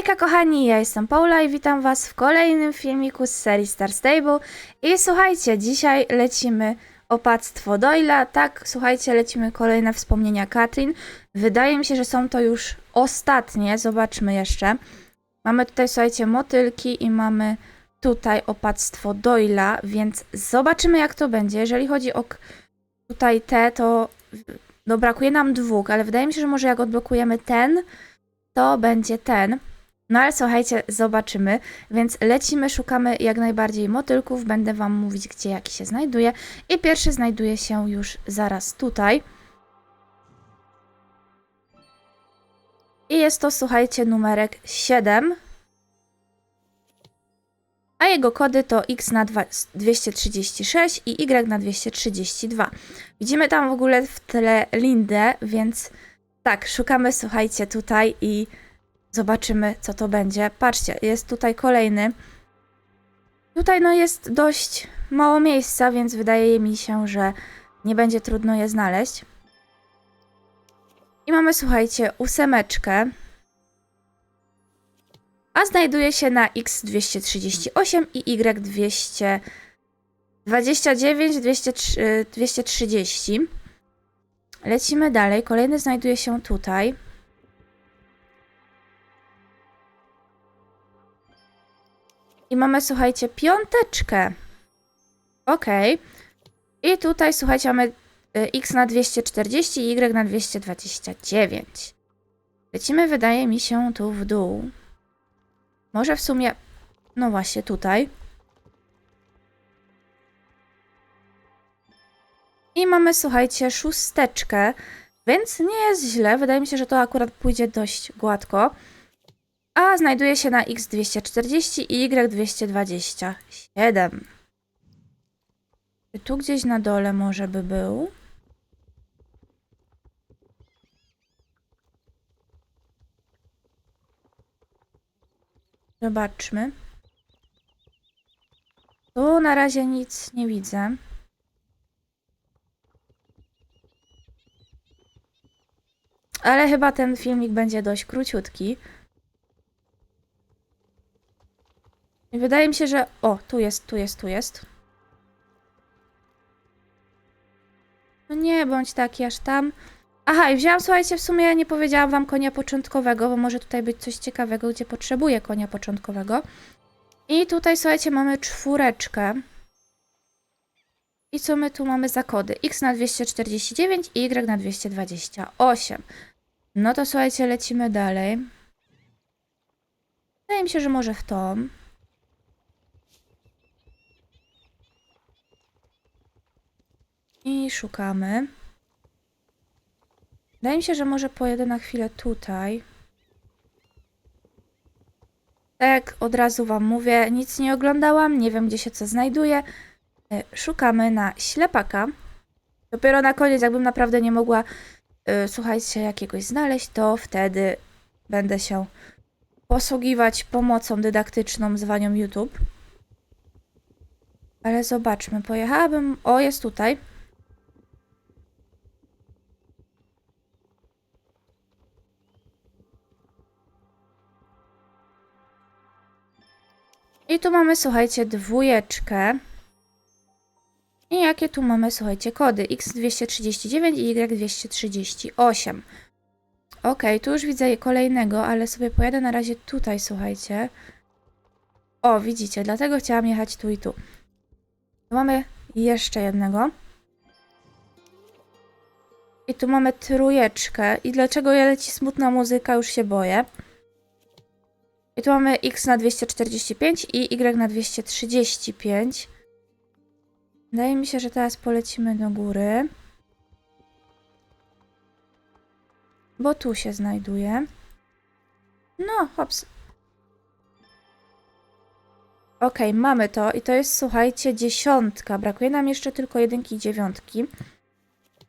Hejka kochani, ja jestem Paula i witam was w kolejnym filmiku z serii Star Stable. I słuchajcie, dzisiaj lecimy opactwo Doyla. Tak, słuchajcie, lecimy kolejne wspomnienia Katrin. Wydaje mi się, że są to już ostatnie, zobaczmy jeszcze. Mamy tutaj, słuchajcie, motylki i mamy tutaj opactwo Doyla, więc zobaczymy jak to będzie. Jeżeli chodzi o tutaj te, to no brakuje nam dwóch, ale wydaje mi się, że może jak odblokujemy ten, to będzie ten. No ale słuchajcie, zobaczymy. Więc lecimy, szukamy jak najbardziej motylków. Będę Wam mówić, gdzie jaki się znajduje. I pierwszy znajduje się już zaraz tutaj. I jest to, słuchajcie, numerek 7. A jego kody to X na dwa- 236 i Y na 232. Widzimy tam w ogóle w tle Lindę, więc tak, szukamy, słuchajcie, tutaj i zobaczymy, co to będzie. Patrzcie, jest tutaj kolejny. Tutaj no jest dość mało miejsca, więc wydaje mi się, że nie będzie trudno je znaleźć. I mamy, słuchajcie, ósemeczkę. A znajduje się na X238 i Y229, 203 230. Lecimy dalej. Kolejny znajduje się tutaj. I mamy, słuchajcie, piąteczkę. Ok. I tutaj, słuchajcie, mamy y, X na 240 i Y na 229. Lecimy, wydaje mi się, tu w dół. Może w sumie... No właśnie, tutaj. I mamy, słuchajcie, szósteczkę, więc nie jest źle. Wydaje mi się, że to akurat pójdzie dość gładko. A znajduje się na X240 i Y227. Czy tu gdzieś na dole może by był? Zobaczmy. Tu na razie nic nie widzę. Ale chyba ten filmik będzie dość króciutki. I wydaje mi się, że. O, tu jest, tu jest, tu jest. No nie bądź taki aż tam. Aha, i wzięłam, słuchajcie, w sumie nie powiedziałam wam konia początkowego, bo może tutaj być coś ciekawego, gdzie potrzebuję konia początkowego. I tutaj, słuchajcie, mamy czwóreczkę. I co my tu mamy za kody? X na 249 i Y na 228. No to słuchajcie, lecimy dalej. Wydaje mi się, że może w tą. I szukamy. Wydaje mi się, że może pojedę na chwilę tutaj. Tak, od razu Wam mówię, nic nie oglądałam, nie wiem gdzie się co znajduje. E, Szukamy na ślepaka. Dopiero na koniec, jakbym naprawdę nie mogła, e, słuchajcie, jakiegoś znaleźć, to wtedy będę się posługiwać pomocą dydaktyczną zwaniem YouTube. Ale zobaczmy, pojechałabym. O, jest tutaj. I tu mamy, słuchajcie, dwójeczkę. I jakie tu mamy, słuchajcie, kody? X239 i Y238. Ok, tu już widzę kolejnego, ale sobie pojadę na razie tutaj, słuchajcie. O, widzicie, dlatego chciałam jechać tu i tu. Mamy jeszcze jednego. I tu mamy trójeczkę. I dlaczego ja leci smutna muzyka, już się boję. I tu mamy X na 245 i Y na 235. Wydaje mi się, że teraz polecimy do góry. Bo tu się znajduje. No, hops. Ok, mamy to i to jest, słuchajcie, dziesiątka. Brakuje nam jeszcze tylko jedynki i dziewiątki.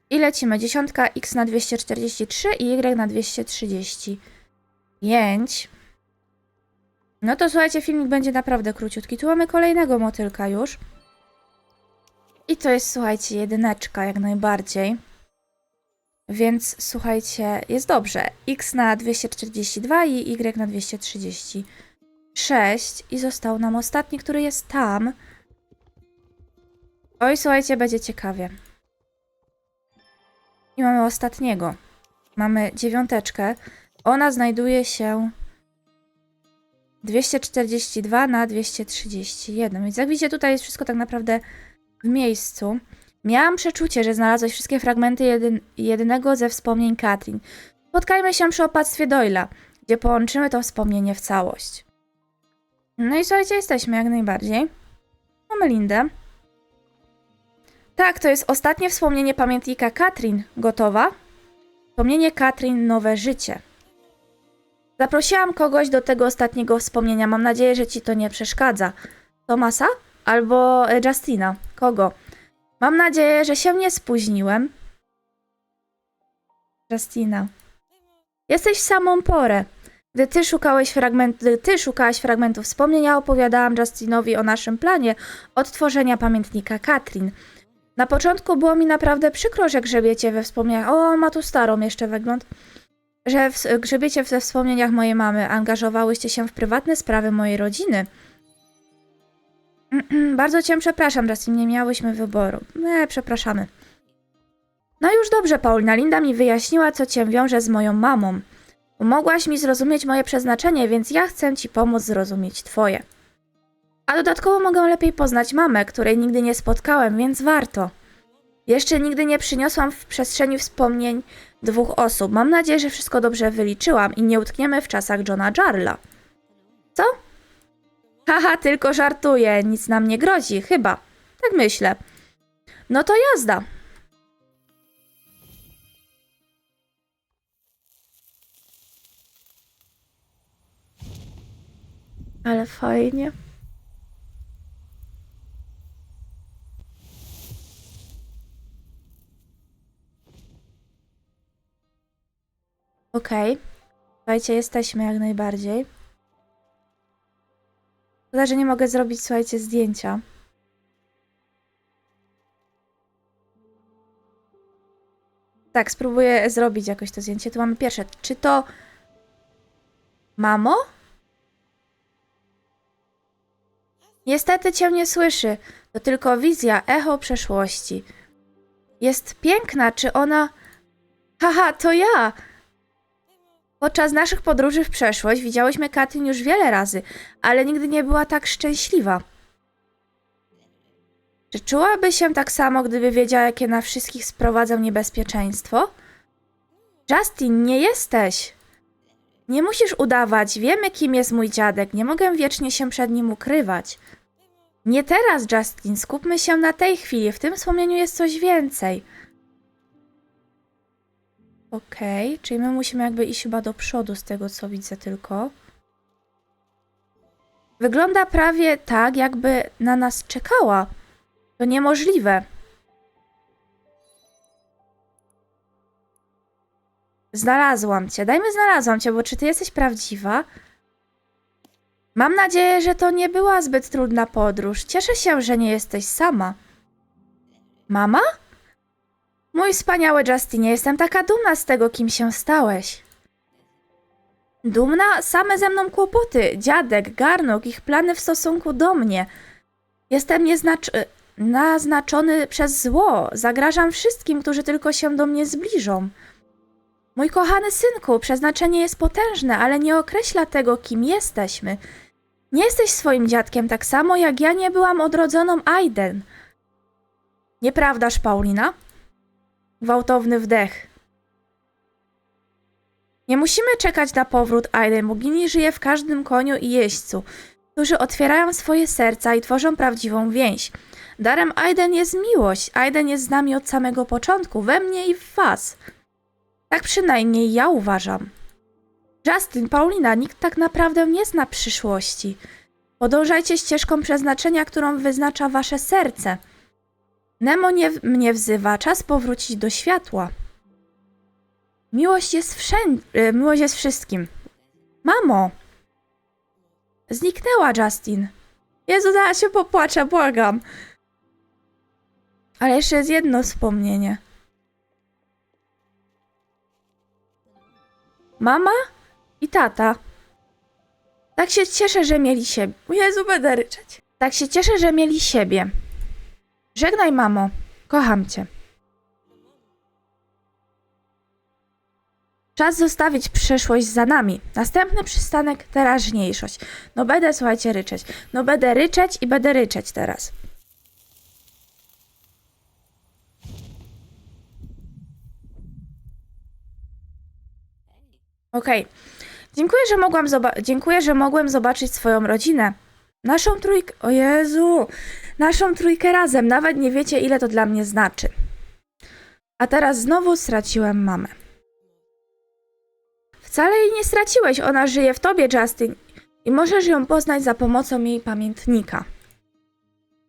I lecimy. Dziesiątka X na 243 i Y na 235. No to słuchajcie, filmik będzie naprawdę króciutki. Tu mamy kolejnego motylka już. I to jest, słuchajcie, jedyneczka jak najbardziej. Więc słuchajcie, jest dobrze. X na 242 i Y na 236. I został nam ostatni, który jest tam. Oj, słuchajcie, będzie ciekawie. I mamy ostatniego. Mamy dziewiąteczkę. Ona znajduje się 242 na 231. Więc jak widzicie, tutaj jest wszystko tak naprawdę w miejscu. Miałam przeczucie, że znalazłeś wszystkie fragmenty jedyn, jednego ze wspomnień Katrin. Spotkajmy się przy opactwie Doyla, gdzie połączymy to wspomnienie w całość. No i słuchajcie, jesteśmy jak najbardziej. Mamy Lindę. Tak, to jest ostatnie wspomnienie pamiętnika Katrin. Gotowa? Wspomnienie Katrin Nowe Życie. Zaprosiłam kogoś do tego ostatniego wspomnienia. Mam nadzieję, że ci to nie przeszkadza. Tomasa? Albo e, Justina? Kogo? Mam nadzieję, że się nie spóźniłem. Justina. Jesteś w samą porę. Gdy ty szukałeś fragment, gdy ty szukałaś fragmentów wspomnień, ja opowiadałam Justinowi o naszym planie odtworzenia pamiętnika Katrin. Na początku było mi naprawdę przykro, że grzebiecie we wspomnieniach. O, ma tu starą jeszcze wygląd. Że w, grzebiecie we wspomnieniach mojej mamy. Angażowałyście się w prywatne sprawy mojej rodziny. Bardzo cię przepraszam, Justin, nie miałyśmy wyboru. Nie, przepraszamy. No już dobrze, Paulina. Linda mi wyjaśniła, co cię wiąże z moją mamą. Pomogłaś mi zrozumieć moje przeznaczenie, więc ja chcę ci pomóc zrozumieć twoje. A dodatkowo mogę lepiej poznać mamę, której nigdy nie spotkałem, więc warto. Jeszcze nigdy nie przyniosłam w przestrzeni wspomnień dwóch osób. Mam nadzieję, że wszystko dobrze wyliczyłam i nie utkniemy w czasach Johna Jarla. Co? Haha, tylko żartuję, nic nam nie grozi, chyba. Tak myślę. No to jazda. Ale fajnie. Okej. Słuchajcie, jesteśmy jak najbardziej. Szkoda, że nie mogę zrobić, słuchajcie, zdjęcia. Tak, spróbuję zrobić jakoś to zdjęcie. Tu mamy pierwsze. Czy to... Mamo? Niestety cię nie słyszy. To tylko wizja, echo przeszłości. Jest piękna, czy ona... Haha, to ja! Podczas naszych podróży w przeszłość widziałyśmy Katrin już wiele razy, ale nigdy nie była tak szczęśliwa. Czy czułaby się tak samo, gdyby wiedziała, jakie na wszystkich sprowadzał niebezpieczeństwo? Justin, nie jesteś! Nie musisz udawać, wiemy, kim jest mój dziadek, nie mogę wiecznie się przed nim ukrywać. Nie teraz, Justin, skupmy się na tej chwili, w tym wspomnieniu jest coś więcej. Okej, czyli my musimy jakby iść chyba do przodu z tego, co widzę tylko. Wygląda prawie tak, jakby na nas czekała. To niemożliwe. Znalazłam cię. Dajmy znalazłam cię, bo czy ty jesteś prawdziwa? Mam nadzieję, że to nie była zbyt trudna podróż. Cieszę się, że nie jesteś sama. Mama? Mój wspaniały Justinie, jestem taka dumna z tego, kim się stałeś. Dumna? Same ze mną kłopoty. Dziadek, garnok, ich plany w stosunku do mnie. Jestem nieznacz... naznaczony przez zło. Zagrażam wszystkim, którzy tylko się do mnie zbliżą. Mój kochany synku, przeznaczenie jest potężne, ale nie określa tego, kim jesteśmy. Nie jesteś swoim dziadkiem tak samo, jak ja nie byłam odrodzoną Aiden. Nieprawdaż, Paulina? Gwałtowny wdech. Nie musimy czekać na powrót Aiden. Bogini żyje w każdym koniu i jeźdźcu, którzy otwierają swoje serca i tworzą prawdziwą więź. Darem Aiden jest miłość. Aiden jest z nami od samego początku, we mnie i w was. Tak przynajmniej ja uważam. Justin, Paulina, nikt tak naprawdę nie zna przyszłości. Podążajcie ścieżką przeznaczenia, którą wyznacza wasze serce. Nemo nie, mnie wzywa, czas powrócić do światła. Miłość jest wszędzie, miłość jest wszystkim. Mamo! Zniknęła Justin. Jezu, zaraz się popłaczę, błagam. Ale jeszcze jest jedno wspomnienie. Mama i tata. Tak się cieszę, że mieli siebie. Jezu, będę ryczeć. Tak się cieszę, że mieli siebie. Żegnaj, mamo. Kocham cię. Czas zostawić przeszłość za nami. Następny przystanek teraźniejszość. No będę, słuchajcie, ryczeć. No będę ryczeć i będę ryczeć teraz. Okej. Dziękuję, że mogłam Dziękuję, że mogłem zobaczyć swoją rodzinę. Naszą trójkę. O Jezu! Naszą trójkę razem. Nawet nie wiecie, ile to dla mnie znaczy. A teraz znowu straciłem mamę. Wcale jej nie straciłeś. Ona żyje w tobie, Justin. I możesz ją poznać za pomocą jej pamiętnika.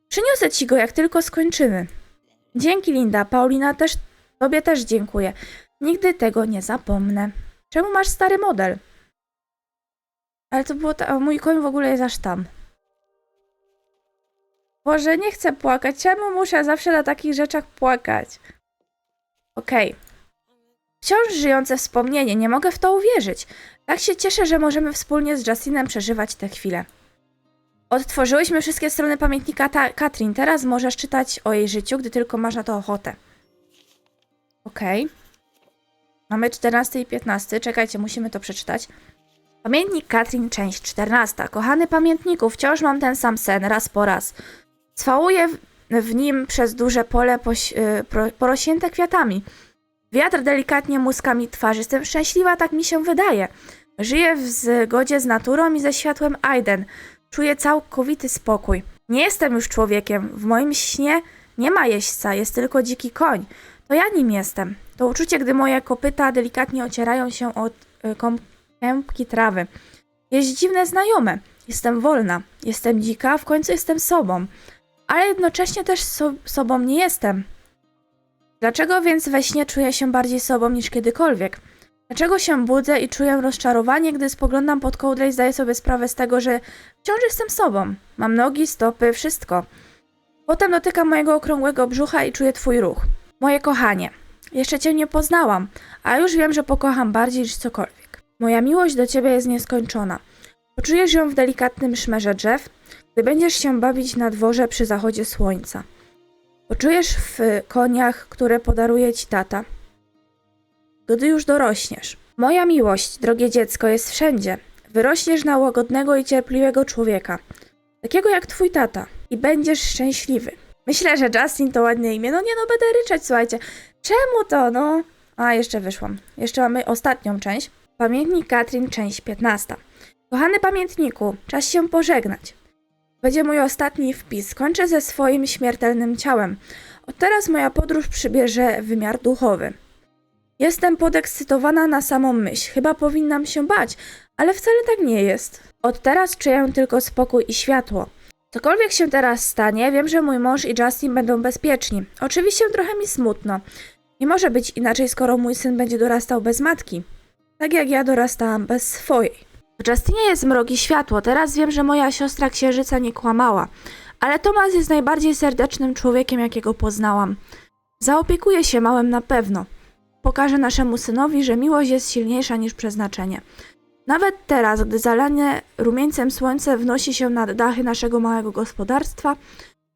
Przyniosę ci go, jak tylko skończymy. Dzięki, Linda. Paulina też. Tobie też dziękuję. Nigdy tego nie zapomnę. Czemu masz stary model? Ale to było. Ta... Mój koń w ogóle jest aż tam. Boże, nie chcę płakać. Czemu muszę zawsze na takich rzeczach płakać? Okej. Wciąż żyjące wspomnienie, nie mogę w to uwierzyć. Tak się cieszę, że możemy wspólnie z Justinem przeżywać tę chwilę. Odtworzyłyśmy wszystkie strony pamiętnika ta Katrin. Teraz możesz czytać o jej życiu, gdy tylko masz na to ochotę. Okej. Mamy 14 i 15. Czekajcie, musimy to przeczytać. Pamiętnik Katrin, część 14. Kochany pamiętniku, wciąż mam ten sam sen, raz po raz. Swałuję w, nim przez duże pole poś, y, kwiatami. Wiatr delikatnie muska mi twarz. Jestem szczęśliwa, tak mi się wydaje. Żyję w zgodzie z naturą i ze światłem Aiden. Czuję całkowity spokój. Nie jestem już człowiekiem. W moim śnie nie ma jeźdźca, jest tylko dziki koń. To ja nim jestem. To uczucie, gdy moje kopyta delikatnie ocierają się od y, kępki trawy. Jest dziwne znajome. Jestem wolna. Jestem dzika, w końcu jestem sobą. Ale jednocześnie też so- sobą nie jestem. Dlaczego więc we śnie czuję się bardziej sobą niż kiedykolwiek? Dlaczego się budzę i czuję rozczarowanie, gdy spoglądam pod kołdrę i zdaję sobie sprawę z tego, że wciąż jestem sobą? Mam nogi, stopy, wszystko. Potem dotykam mojego okrągłego brzucha i czuję twój ruch. Moje kochanie, jeszcze cię nie poznałam, a już wiem, że pokocham bardziej niż cokolwiek. Moja miłość do ciebie jest nieskończona. Poczujesz ją w delikatnym szmerze drzew, gdy będziesz się bawić na dworze przy zachodzie słońca. Poczujesz w koniach, które podaruje ci tata. Gdy już dorośniesz. Moja miłość, drogie dziecko, jest wszędzie. Wyrośniesz na łagodnego i cierpliwego człowieka. Takiego jak twój tata. I będziesz szczęśliwy. Myślę, że Justin to ładne imię. No nie no, będę ryczeć, słuchajcie. Czemu to, no? A, jeszcze wyszłam. Jeszcze mamy ostatnią część. Pamiętnik Katrin, część 15. Kochany pamiętniku, czas się pożegnać. Będzie mój ostatni wpis. Kończę ze swoim śmiertelnym ciałem. Od teraz moja podróż przybierze wymiar duchowy. Jestem podekscytowana na samą myśl. Chyba powinnam się bać, ale wcale tak nie jest. Od teraz czuję tylko spokój i światło. Cokolwiek się teraz stanie, wiem, że mój mąż i Justin będą bezpieczni. Oczywiście trochę mi smutno. Nie może być inaczej, skoro mój syn będzie dorastał bez matki. Tak jak ja dorastałam bez swojej. W Justinie jest mrok i światło. Teraz wiem, że moja siostra księżyca nie kłamała. Ale Tomas jest najbardziej serdecznym człowiekiem, jakiego poznałam. Zaopiekuje się małym na pewno. Pokaże naszemu synowi, że miłość jest silniejsza niż przeznaczenie. Nawet teraz, gdy zalane rumieńcem słońce wnosi się nad dachy naszego małego gospodarstwa,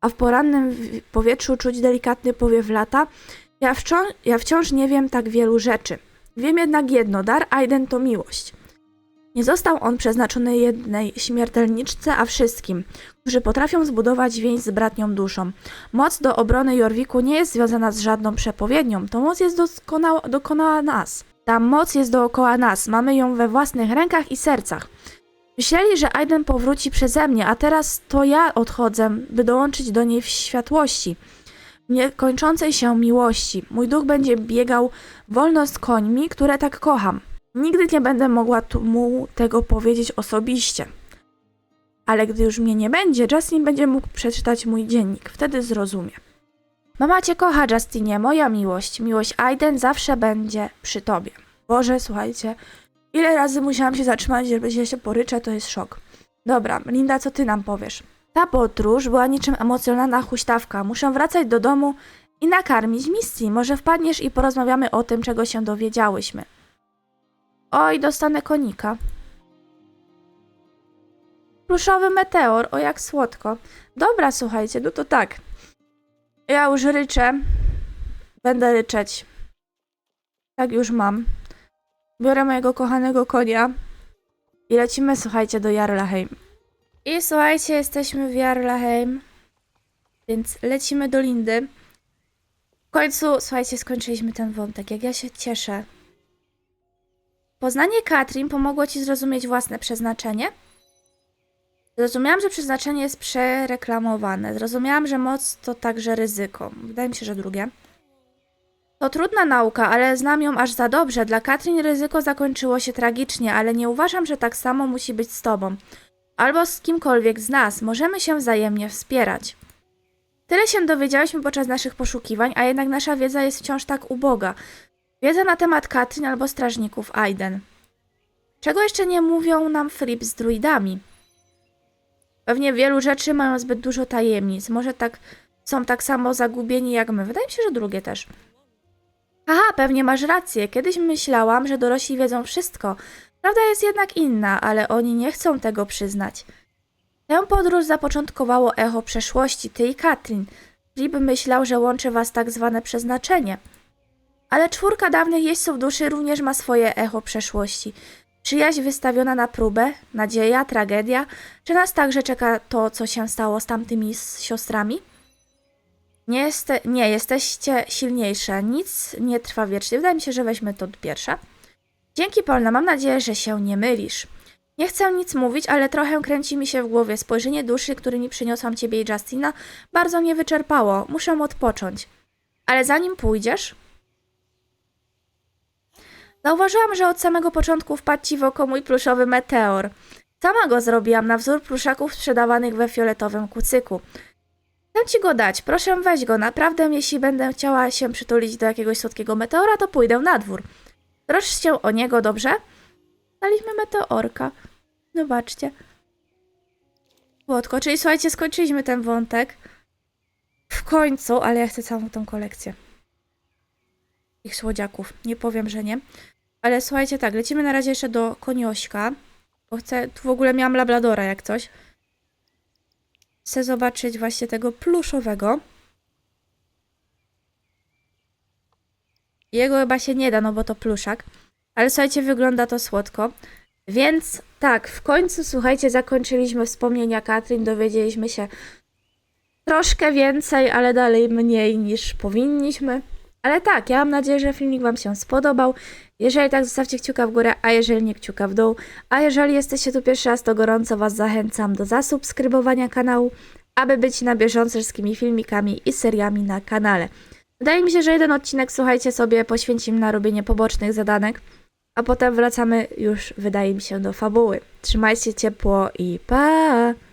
a w porannym powietrzu czuć delikatny powiew lata, ja wciąż, ja wciąż nie wiem tak wielu rzeczy. Wiem jednak jedno, dar Aiden to miłość. Nie został on przeznaczony jednej śmiertelniczce, a wszystkim, którzy potrafią zbudować więź z bratnią duszą. Moc do obrony Jorwiku nie jest związana z żadną przepowiednią, to moc jest doskonała, dokonała nas. Ta moc jest dookoła nas, mamy ją we własnych rękach i sercach. Myśleli, że Aiden powróci przeze mnie, a teraz to ja odchodzę, by dołączyć do niej w światłości, w niekończącej się miłości. Mój duch będzie biegał wolno z końmi, które tak kocham. Nigdy nie będę mogła mu tego powiedzieć osobiście. Ale gdy już mnie nie będzie, Justin będzie mógł przeczytać mój dziennik. Wtedy zrozumie. Mama cię kocha, Justinie, moja miłość. Miłość Aiden zawsze będzie przy tobie. Boże, słuchajcie, ile razy musiałam się zatrzymać, żeby się się poryczę, to jest szok. Dobra, Linda, co ty nam powiesz? Ta podróż była niczym emocjonalna huśtawka. Muszę wracać do domu i nakarmić misji. Może wpadniesz i porozmawiamy o tym, czego się dowiedziałyśmy. Oj, dostanę konika. Pluszowy meteor, o jak słodko. Dobra, słuchajcie, no to tak. Ja już ryczę. Będę ryczeć. Tak już mam. Biorę mojego kochanego konia i lecimy, słuchajcie, do Jarlaheim. I słuchajcie, jesteśmy w Jarlaheim, więc lecimy do Lindy. W końcu, słuchajcie, skończyliśmy ten wątek. Jak ja się cieszę. Poznanie Katrin pomogło ci zrozumieć własne przeznaczenie? Zrozumiałam, że przeznaczenie jest przereklamowane. Zrozumiałam, że moc to także ryzyko. Wydaje mi się, że drugie. To trudna nauka, ale znam ją aż za dobrze. Dla Katrin ryzyko zakończyło się tragicznie, ale nie uważam, że tak samo musi być z tobą. Albo z kimkolwiek z nas. Możemy się wzajemnie wspierać. Tyle się dowiedziałyśmy podczas naszych poszukiwań, a jednak nasza wiedza jest wciąż tak uboga. Wiedza na temat Katrin albo strażników Aiden. Czego jeszcze nie mówią nam Fripp z druidami? Pewnie wielu rzeczy mają zbyt dużo tajemnic. Może tak są tak samo zagubieni jak my. Wydaje mi się, że drugie też. Aha, pewnie masz rację. Kiedyś myślałam, że dorośli wiedzą wszystko. Prawda jest jednak inna, ale oni nie chcą tego przyznać. Tę podróż zapoczątkowało echo przeszłości, ty i Katrin. Flip myślał, że łączy was tak zwane przeznaczenie. Ale czwórka dawnych jeźdźców duszy również ma swoje echo przeszłości. Przyjaźń wystawiona na próbę, nadzieja, tragedia. Czy nas także czeka to, co się stało z tamtymi z siostrami? Nie, jeste, nie, jesteście silniejsze. Nic nie trwa wiecznie. Wydaje mi się, że weźmy to pierwsze. Dzięki Polna, mam nadzieję, że się nie mylisz. Nie chcę nic mówić, ale trochę kręci mi się w głowie. Spojrzenie duszy, którymi przyniosłam ciebie i Justina, bardzo mnie wyczerpało. Muszę odpocząć. Ale zanim pójdziesz... Zauważyłam, że od samego początku wpadł ci w oko mój pluszowy meteor. Sama go zrobiłam na wzór pluszaków sprzedawanych we fioletowym kucyku. Chcę ci go dać, proszę weź go. Naprawdę, jeśli będę chciała się przytulić do jakiegoś słodkiego meteora, to pójdę na dwór. Troszcz się o niego, dobrze? Daliśmy meteorka. Zobaczcie. Słodko, czyli słuchajcie, skończyliśmy ten wątek. W końcu, ale ja chcę całą tą kolekcję. Ich słodziaków. Nie powiem, że nie. Ale słuchajcie, tak, lecimy na razie jeszcze do koniośka. Bo chcę, tu w ogóle miałam labladora jak coś. Chcę zobaczyć właśnie tego pluszowego. Jego chyba się nie da, no bo to pluszak. Ale słuchajcie, wygląda to słodko. Więc tak, w końcu, słuchajcie, zakończyliśmy wspomnienia Katrin, dowiedzieliśmy się troszkę więcej, ale dalej mniej niż powinniśmy. Ale tak, ja mam nadzieję, że filmik Wam się spodobał. Jeżeli tak, zostawcie kciuka w górę, a jeżeli nie, kciuka w dół. A jeżeli jesteście tu pierwszy raz, to gorąco Was zachęcam do zasubskrybowania kanału, aby być na bieżąco z wszystkimi filmikami i seriami na kanale. Wydaje mi się, że jeden odcinek, słuchajcie sobie, poświęcimy na robienie pobocznych zadanek, a potem wracamy już, wydaje mi się, do fabuły. Trzymajcie ciepło i pa!